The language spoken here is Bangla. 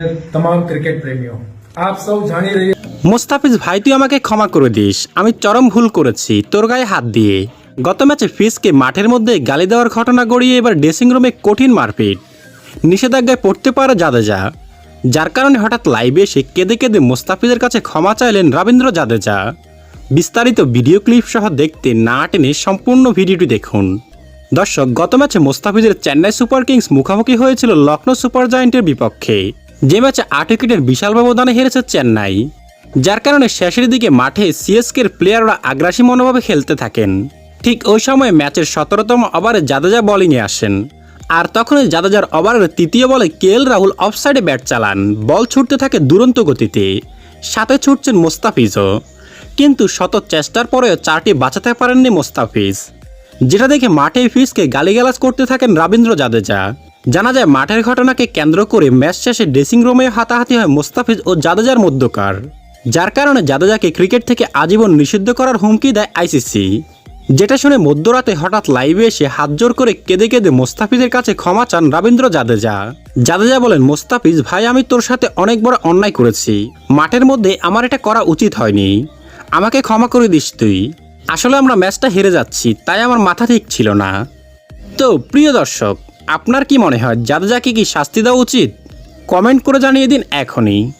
तमाम क्रिकेट प्रेमियों आप सब जान ही रही মোস্তাফিজ ভাই তুই আমাকে ক্ষমা করে দিস আমি চরম ভুল করেছি তোর গায়ে হাত দিয়ে গত ম্যাচে ফিসকে মাঠের মধ্যে গালি দেওয়ার ঘটনা গড়িয়ে এবার ড্রেসিং রুমে কঠিন মারপিট নিষেধাজ্ঞায় পড়তে পারে জাদেজা যার কারণে হঠাৎ লাইভে এসে কেঁদে কেঁদে মোস্তাফিজের কাছে ক্ষমা চাইলেন রবীন্দ্র জাদেজা বিস্তারিত ভিডিও ক্লিপ সহ দেখতে না টেনে সম্পূর্ণ ভিডিওটি দেখুন দর্শক গত ম্যাচে মোস্তাফিজের চেন্নাই সুপার কিংস মুখোমুখি হয়েছিল লখনৌ সুপার জায়েন্টের বিপক্ষে যে ম্যাচে আট উইকেটের বিশাল ব্যবধানে হেরেছে চেন্নাই, যার কারণে শেষের দিকে মাঠে সিএসকের প্লেয়াররা আগ্রাসী মনোভাবে খেলতে থাকেন। ঠিক ওই সময় ম্যাচের সতেরোতম ওভারে জাদেজা বোলিংয়ে আসেন, আর তখনই জাদেজার ওভারের তৃতীয় বলে কেএল রাহুল অফসাইডে ব্যাট চালান। বল ছুটতে থাকে দুরন্ত গতিতে, সাথে ছুটছেন মোস্তাফিজও। কিন্তু শত চেষ্টার পরেও চারটি বাঁচাতে পারেননি মোস্তাফিজ। যেটা দেখে মাঠে ফিজকে গালিগালাজ করতে থাকেন রবীন্দ্র জাদেজা। জানা যায় মাঠের ঘটনাকে কেন্দ্র করে ম্যাচ শেষে ড্রেসিং রুমে হাতাহাতি হয় মোস্তাফিজ ও জাদেজার মধ্যকার, যার কারণে জাদেজাকে ক্রিকেট থেকে আজীবন নিষিদ্ধ করার হুমকি দেয় আইসিসি। যেটা শুনে মধ্যরাতে হঠাৎ লাইভে এসে হাত জোর করে কেঁদে কেঁদে মোস্তাফিজের কাছে ক্ষমা চান রবীন্দ্র জাদেজা। জাদেজা বলেন, মোস্তাফিজ, ভাই, আমি তোর সাথে অনেক বড় অন্যায় করেছি। মাঠের মধ্যে আমার এটা করা উচিত হয়নি। আমাকে ক্ষমা করে দিস তুই। আসলে আমরা ম্যাচটা হেরে যাচ্ছি, তাই আমার মাথা ঠিক ছিল না। তো, প্রিয় দর্শক আপনার কি মনে হয় জাদেজাকে কি শাস্তি দেওয়া উচিত? কমেন্ট করে জানিয়ে দিন এখনই।